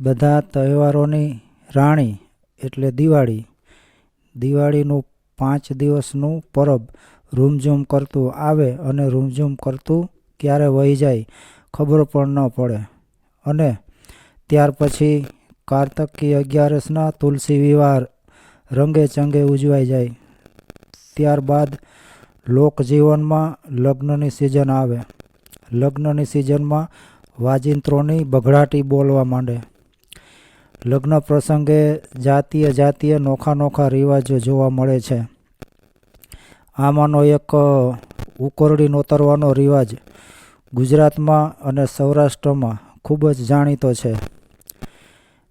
બધા તહેવારોની રાણી એટલે દિવાળી. દિવાળીનું પાંચ દિવસનું પરબ રૂમઝૂમ કરતું આવે અને રૂમઝૂમ કરતું ક્યારે વહી જાય ખબર પણ ન પડે. અને ત્યાર પછી કાર્તકી અગિયારસના તુલસી વિવાર રંગે ચંગે ઉજવાઈ જાય. ત્યારબાદ લોકજીવનમાં લગ્નની સિઝન આવે. લગ્નની સિઝનમાં વાજિંત્રોની બઘડાટી બોલવા માંડે. લગ્ન પ્રસંગે જાતીય જાતીય નોખા નોખા રિવાજો જોવા મળે છે. આમાંનો એક ઉકોરડી નોતરવાનો રિવાજ ગુજરાતમાં અને સૌરાષ્ટ્રમાં ખૂબ જ જાણીતો છે.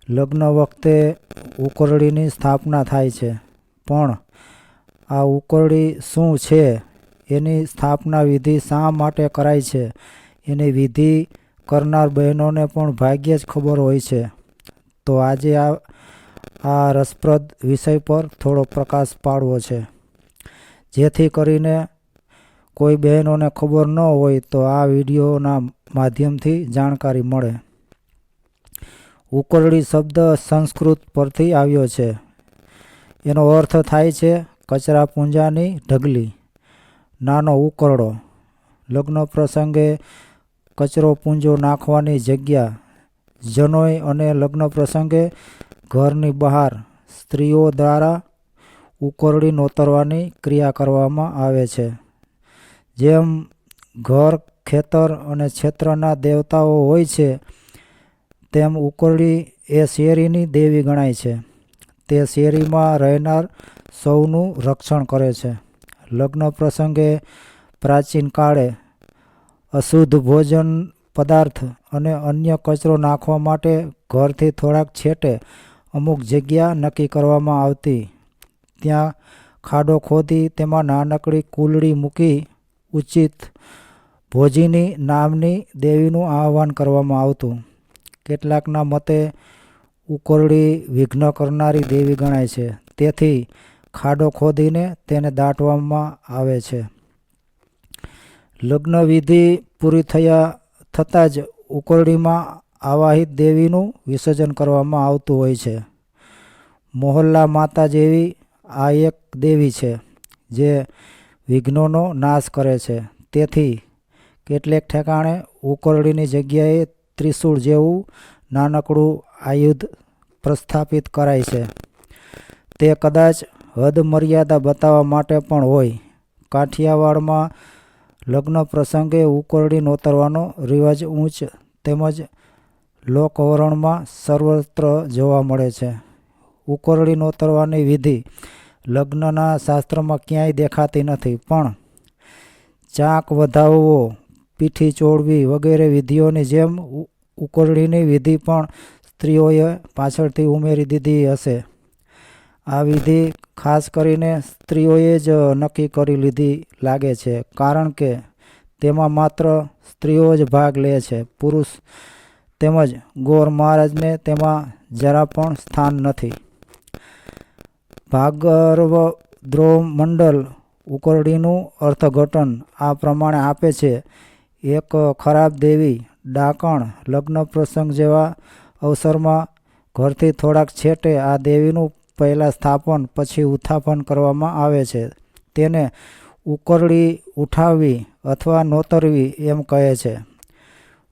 લગ્ન વખતે ઉકરડીની સ્થાપના થાય છે. પણ આ ઉકરડી શું છે? એની સ્થાપના વિધિ શા માટે કરાય છે? એની વિધિ કરનાર બહેનોને પણ ભાગ્યે જ ખબર હોય છે. તો આજે આ આ રસપ્રદ વિષય પર થોડો પ્રકાશ પાડવો છે. જેથી કરીને કોઈ બહેનોને ખબર ન હોય તો આ વિડીયોના માધ્યમથી જાણકારી મળે. ઉકરડી શબ્દ સંસ્કૃત પરથી આવ્યો છે. એનો અર્થ થાય છે કચરા પૂંજાની ઢગલી, નાનો ઉકરડો. લગ્ન પ્રસંગે કચરો પૂંજો નાખવાની જગ્યા જનોય અને લગ્ન પ્રસંગે ઘરની બહાર સ્ત્રીઓ દ્વારા ઉકરડી નોતરવાની ક્રિયા કરવામાં આવે છે. જેમ ઘર, ખેતર અને ક્ષેત્રના દેવતાઓ હોય છે, તેમ ઉકરડી એ શેરીની દેવી ગણાય છે. તે શેરીમાં રહેનાર સૌનું રક્ષણ કરે છે. લગ્ન પ્રસંગે પ્રાચીન કાળે અશુદ્ધ ભોજન પદાર્થ અને અન્ય કચરો નાખવા માટે ઘરથી થોડાક છેટે અમુક જગ્યા નક્કી કરવામાં આવતી. ત્યાં ખાડો ખોદી તેમાં નાનકડી કુલડી મૂકી ઉચિત ભોજીની નામની દેવીનું આહવાન કરવામાં આવતું. કેટલાકના મતે, ઉકરડી વિઘ્ન કરનારી દેવી ગણાય છે. તેથી ખાડો ખોદીને તેને દાટવામાં આવે છે. લગ્ન વિધિ પૂરી થયા થતાં જ ઉકરડીમાં આવાહિત દેવીનું વિસર્જન કરવામાં આવતું હોય છે. મોહલ્લા માતા જેવી આ એક દેવી છે, જે વિઘ્નોનો નાશ કરે છે. તેથી કેટલેક ઠેકાણે ઉકરડીની જગ્યાએ ત્રિશૂળ જેવું નાનકડું આયુધ પ્રસ્થાપિત કરાય છે. તે કદાચ હદ મર્યાદા બતાવવા માટે પણ હોય. કાઠિયાવાડમાં લગ્ન પ્રસંગે ઉકરડી નોતરવાનો રિવાજ ઊંચ તેમજ લોકવરણમાં સર્વત્ર જોવા મળે છે. ઉકરડી નોતરવાની વિધિ લગ્નના શાસ્ત્રમાં ક્યાંય દેખાતી નથી, પણ ચાક વધાવવો, પીઠી ચોળવી વગેરે વિધિઓની જેમ ઉકરડીની વિધિ પણ સ્ત્રીઓએ પાછળથી ઉમેરી દીધી હશે. આ વિધિ ખાસ કરીને સ્ત્રીઓએ જ નક્કી કરી લીધી લાગે છે, કારણ કે તેમાં માત્ર સ્ત્રીઓ જ ભાગ લે છે. પુરુષ તેમજ ગોર મહારાજને તેમાં જરા પણ સ્થાન નથી. ભાગર્વ દ્રોહ મંડળ ઉકરડીનું અર્થઘટન આ પ્રમાણે આપે છે. એક ખરાબ દેવી, ડાકણ, લગ્ન પ્રસંગ જેવા અવસરમાં ઘરથી થોડાક છેટે આ દેવીનું પહેલાં સ્થાપન, પછી ઉત્થાપન કરવામાં આવે છે. તેને ઉકરડી ઉઠાવવી અથવા નોતરવી એમ કહે છે.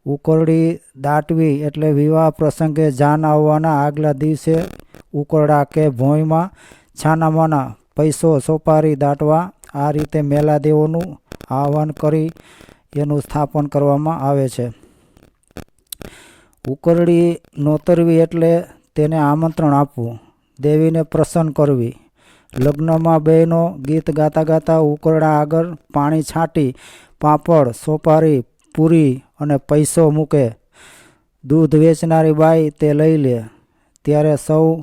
ઉકરડી દાટવી એટલે વિવાહ પ્રસંગે જાન આવવાના આગલા દિવસે ઉકરડા કે ભોંયમાં છાનામાના પૈસો સોપારી દાટવા, આ રીતે મેલાદેવોનું આહવાન કરી એનું સ્થાપન કરવામાં આવે છે. ઉકરડી નોતરવી એટલે તેને આમંત્રણ આપવું. દેવીને પ્રસન્ન કરવી. લગ્નમાં બહેનો ગીત ગાતા ગાતા ઉકરડા આગળ પાણી છાંટી, પાપડ, સોપારી, પૂરી અને પૈસો મૂકે. દૂધ વેચનારી બાઈ તે લઈ લે. ત્યારે સૌ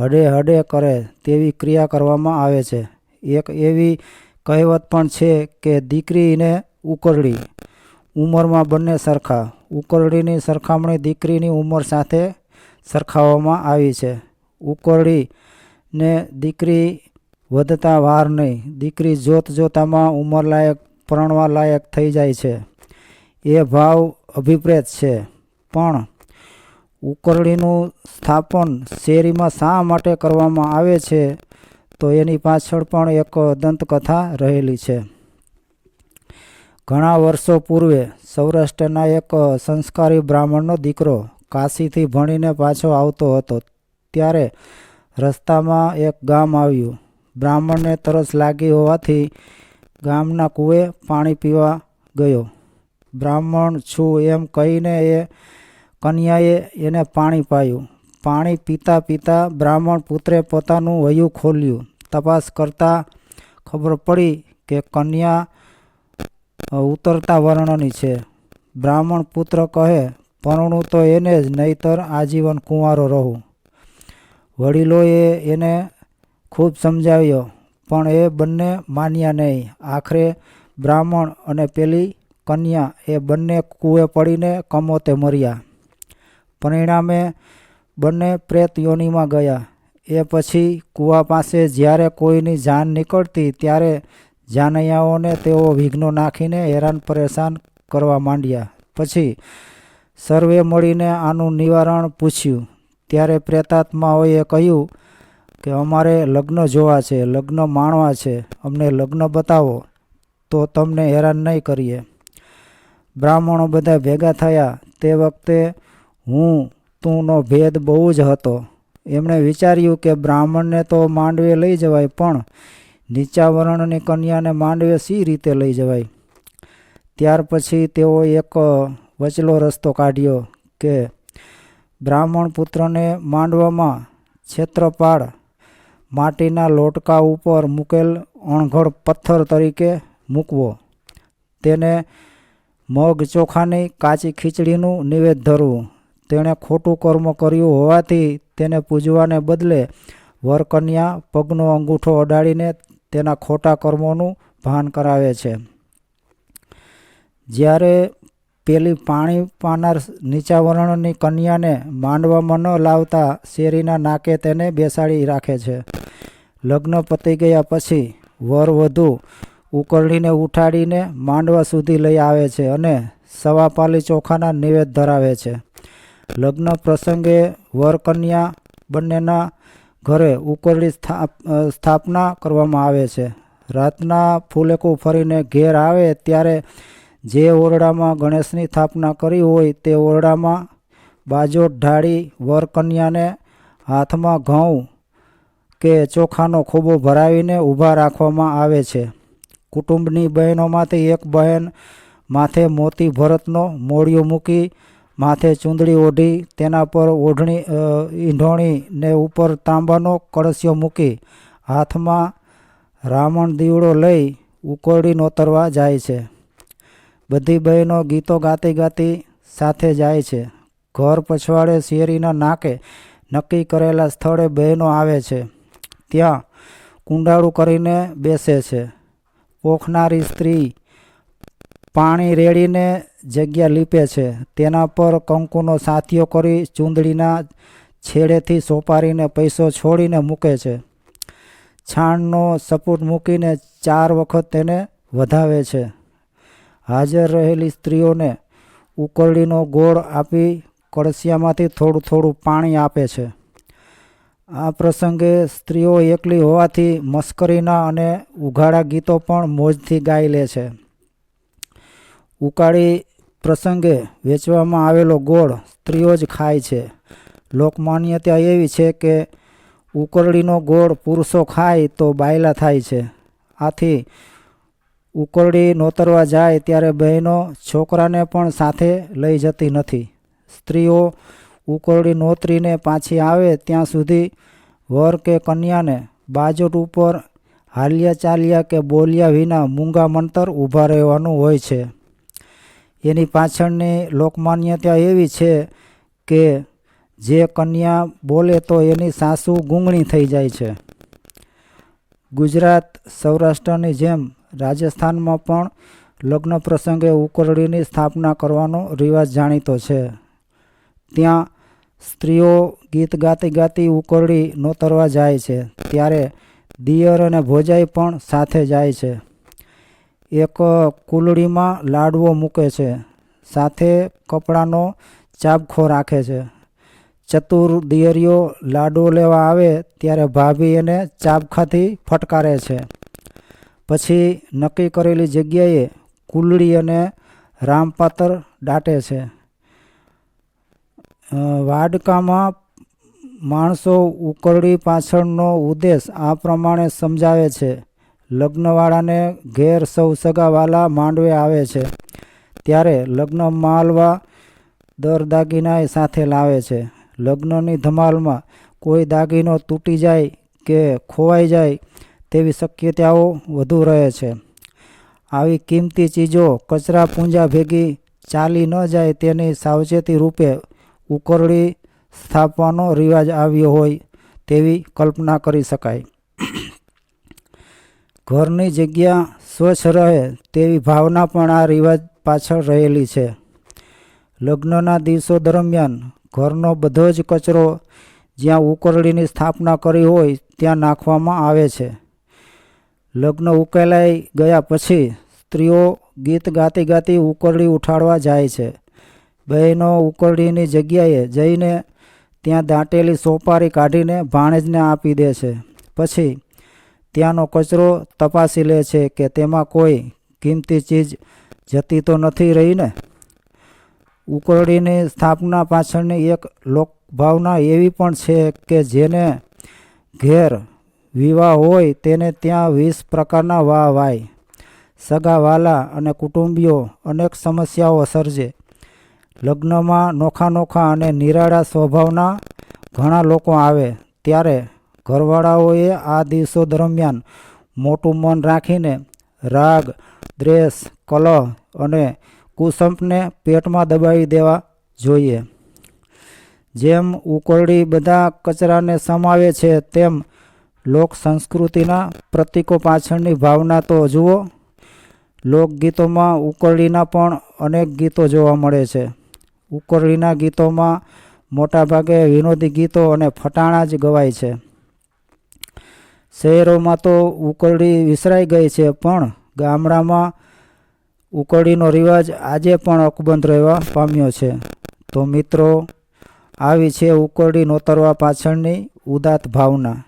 હડે હડે કરે તેવી ક્રિયા કરવામાં આવે છે. એક એવી કહેવત પણ છે કે દીકરીને ઉકરડી. ઉંમરમાં બંને સરખા. ઉકરડીની સરખામણી દીકરીની ઉંમર સાથે સરખાવવામાં આવી છે. ઉકરડી ને દીકરી વધતા વાર નહીં. દીકરી જોત જોતામાં ઉંમરલાયક, પ્રણવાલાયક થઈ જાય છે. એ ભાવ અભિપ્રેત છે. પણ ઉકરડીનું સ્થાપન શેરીમાં શા માટે કરવામાં આવે છે? તો એની પાછળ પણ એક દંતકથા રહેલી છે. ઘણા વર્ષો પૂર્વે સૌરાષ્ટ્રના એક સંસ્કારી બ્રાહ્મણનો દીકરો કાશીથી ભણીને પાછો આવતો હતો. ત્યારે રસ્તામાં એક ગામ આવ્યું. બ્રાહ્મણને તરસ લાગી હોવાથી ગામના કૂએ પાણી પીવા ગયો. બ્રાહ્મણ, છું એમ કહીને એ કન્યાએ એને પાણી પાયું. પાણી પીતા પીતા બ્રાહ્મણ પુત્રે પોતાનું વયું ખોલ્યું. તપાસ કરતાં ખબર પડી કે કન્યા ઉતરતા વર્ણની છે. બ્રાહ્મણ પુત્ર કહે, પરણું તો એને જ, નહીતર આજીવન કુંવારો રહું. વડીલોએ એને ખૂબ સમજાવ્યો, પણ એ બંને માન્યા નહીં. આખરે બ્રાહ્મણ અને પેલી કન્યા એ બંને કૂએ પડીને કમોતે મર્યા. પરિણામે બંને પ્રેત યોનિમાં ગયા. એ પછી કૂવા પાસે જ્યારે કોઈની જાન નીકળતી ત્યારે જાનૈયાઓને તેઓ વિઘ્નો નાખીને હેરાન પરેશાન કરવા માંડ્યા. પછી સર્વે મળીને આનું નિવારણ પૂછ્યું. ત્યારે પ્રેતાત્માઓએ કહ્યું કે અમારે લગ્ન જોવા છે, લગ્ન માણવા છે. અમને લગ્ન બતાવો, તો તમને હેરાન નહીં કરીએ. બ્રાહ્મણો બધા ભેગા થયા. તે વખતે હું તુંનો ભેદ બહુ જ હતો. એમણે વિચાર્યું કે બ્રાહ્મણને તો માંડવે લઈ જવાય, પણ નીચા વર્ણની કન્યાને માંડવે સી રીતે લઈ જવાય? ત્યાર પછી તેઓ એક વચલો રસ્તો કાઢ્યો કે બ્રાહ્મણ પુત્રને માંડવામાં ક્ષેત્રપાળ માટીના લોટકા ઉપર મૂકેલ અણઘડ પથ્થર તરીકે મૂકવો. તેને મગ ચોખાની કાચી ખીચડીનું નિવેદ ધરવું. તેણે ખોટું કર્મ કર્યું હોવાથી તેને પૂજવાને બદલે વરકન્યા પગનો અંગૂઠો અડાડીને તેના ખોટા કર્મોનું ભાન કરાવે છે. જ્યારે પેલી પાણી પાનાર નીચા વર્ણની કન્યાને માંડવામાં ન લાવતા શેરીના નાકે તેને બેસાડી રાખે છે. લગ્ન પતી ગયા પછી વર વધુ ઉકળીને ઉઠાડીને માંડવા સુધી લઈ આવે છે અને સવા પાલી ચોખાના નિવેદ ધરાવે છે. લગ્ન પ્રસંગે વર કન્યા બંનેના ઘરે ઉકરડી સ્થાપના કરવામાં આવે છે. રાતના ફૂલેકું ફરીને ઘેર આવે ત્યારે જે ઓરડામાં ગણેશની સ્થાપના કરી હોય તે ઓરડામાં બાજોટ ઢાળી, વર કન્યાને હાથમાં ઘઉં કે ચોખાનો ખૂબો ભરાવીને ઊભા રાખવામાં આવે છે. કુટુંબની બહેનોમાંથી એક બહેન માથે મોતી ભરતનો મોડિયો મૂકી માથે ચૂંદડી ઓઢી તેના પર ઓઢણી ઈંઢોણી ને ઉપર તાંબાનો કળશિયો મૂકી હાથમાં રાવણ દીવડો લઈ ઉકોરડી નોતરવા જાય છે. બધી બહેનો ગીતો ગાતી ગાતી સાથે જાય છે. ઘર પછવાડે શેરીના નાકે નક્કી કરેલા સ્થળે બહેનો આવે છે. ત્યાં કુંડાળું કરીને બેસે છે. પોખનારી સ્ત્રી પાણી રેડીને જગ્યા લીપે છે. તેના પર કંકુનો સાથીઓ કરી ચૂંદડીના છેડેથી સોપારીને પૈસો છોડીને મૂકે છે. છાણનો સપોર્ટ મૂકીને ચાર વખત તેને વધાવે છે. હાજર રહેલી સ્ત્રીઓને ઉકરડીનો ગોળ આપી કળશિયામાંથી થોડું થોડું પાણી આપે છે. આ પ્રસંગે સ્ત્રીઓ એકલી હોવાથી મસ્કરીના અને ઉઘાડા ગીતો પણ મોજથી ગાઈ લે છે. ઉકાળી પ્રસંગે વેચવામાં આવેલો ગોળ સ્ત્રીઓ જ ખાય છે. લોકમાન્યતા એવી છે કે ઉકરડીનો ગોળ પુરુષો ખાય તો બાયલા થાય છે. આથી ઉકરડી નોતરવા જાય ત્યારે બહેનો છોકરાને પણ સાથે લઈ જતી નથી. સ્ત્રીઓ ઉકરડી નોતરીને પાછી આવે ત્યાં સુધી વર કે કન્યાને બાજોટ ઉપર હાલ્યા ચાલ્યા કે બોલ્યા વિના મૂંગા મંતર ઊભા રહેવાનું હોય છે. એની પાછળની લોકમાન્યતા એવી છે કે જે કન્યા બોલે તો એની સાસુ ગૂંગણી થઈ જાય છે. ગુજરાત સૌરાષ્ટ્રની જેમ રાજસ્થાનમાં પણ લગ્ન પ્રસંગે ઉકરડીની સ્થાપના કરવાનો રિવાજ જાણીતો છે. ત્યાં સ્ત્રીઓ ગીત ગાતી ગાતી ઉકરડી નોતરવા જાય છે, ત્યારે દિયર અને ભોજાઈ પણ સાથે જાય છે. એક કુલડીમાં લાડવો મૂકે છે, સાથે કપડાનો ચાબખો રાખે છે. ચતુર દિયરીઓ લાડવો લેવા આવે, ત્યારે ભાભી એને ચાબખાથી ફટકારે છે. પછી નક્કી કરેલી જગ્યાએ કુલડી અને રામપાતર દાટે છે. વાડકામાં માણસો ઉકરડી પાછળનો ઉદ્દેશ આ પ્રમાણે સમજાવે છે. લગ્નવાળાને ઘેર સૌ સગાવાલા માંડવે આવે છે. ત્યારે લગ્ન માલવા દર દાગીના એ સાથે લાવે છે. લગ્નની ધમાલમાં કોઈ દાગીનો તૂટી જાય કે ખોવાઈ જાય તેવી શક્યતાઓ વધુ રહે છે. આવી કિંમતી ચીજો કચરા પૂંજા ભેગી ચાલી ન જાય તેની સાવચેતી રૂપે ઉકરડી સ્થાપવાનો રિવાજ આવ્યો હોય તેવી કલ્પના કરી શકાય. ઘરની જગ્યા સ્વચ્છ રહે તેવી ભાવના પણ આ રિવાજ પાછળ રહેલી છે. લગ્નના દિવસો દરમિયાન ઘરનો બધો જ કચરો જ્યાં ઉકરડીની સ્થાપના કરી હોય ત્યાં નાખવામાં આવે છે. લગ્ન ઉકેલાઈ ગયા પછી સ્ત્રીઓ ગીત ગાતી ગાતી ઉકરડી ઉઠાડવા જાય છે. બહેનો ઉકરડીની જગ્યાએ જઈને ત્યાં દાંટેલી સોપારી કાઢીને ભાણેજને આપી દે છે. પછી ત્યાંનો કચરો તપાસી લે છે કે તેમાં કોઈ કિંમતી ચીજ જતી તો નથી રહીને? ઉકરડીની સ્થાપના પાછળની એક લોકભાવના એવી પણ છે કે જેને ઘેર વિવાહ હોય તેને ત્યાં વીસ પ્રકારના વાહ વાય. સગા વાલા અને કુટુંબીઓ અનેક સમસ્યાઓ સર્જે. લગ્નમાં નોખા નોખા અને નિરાળા સ્વભાવના ઘણા લોકો આવે. ત્યારે ઘરવાળાઓએ આ દિવસો દરમિયાન મોટું મન રાખીને રાગ, દ્વેષ, કલહ અને કુસંપને પેટમાં દબાવી દેવા જોઈએ. જેમ ઉકરડી બધા કચરાને સમાવે છે, તેમ લોક સંસ્કૃતિના પ્રતીકો પાછળની ભાવના તો જુઓ લોકગીતોમાં ઉકરડીના પણ અનેક ગીતો જોવા મળે છે. ઉકરડીના ગીતોમાં મોટાભાગે વિનોદી ગીતો અને ફટાણા જ ગવાય છે. શહેરોમાં તો ઉકરડી વિસરાઈ ગઈ છે, પણ ગામડામાં ઉકરડીનો રિવાજ આજે પણ અકબંધ રહેવા પામ્યો છે. તો મિત્રો, આવી છે ઉકરડી નોતરવા પાછળની ઉદાત ભાવના.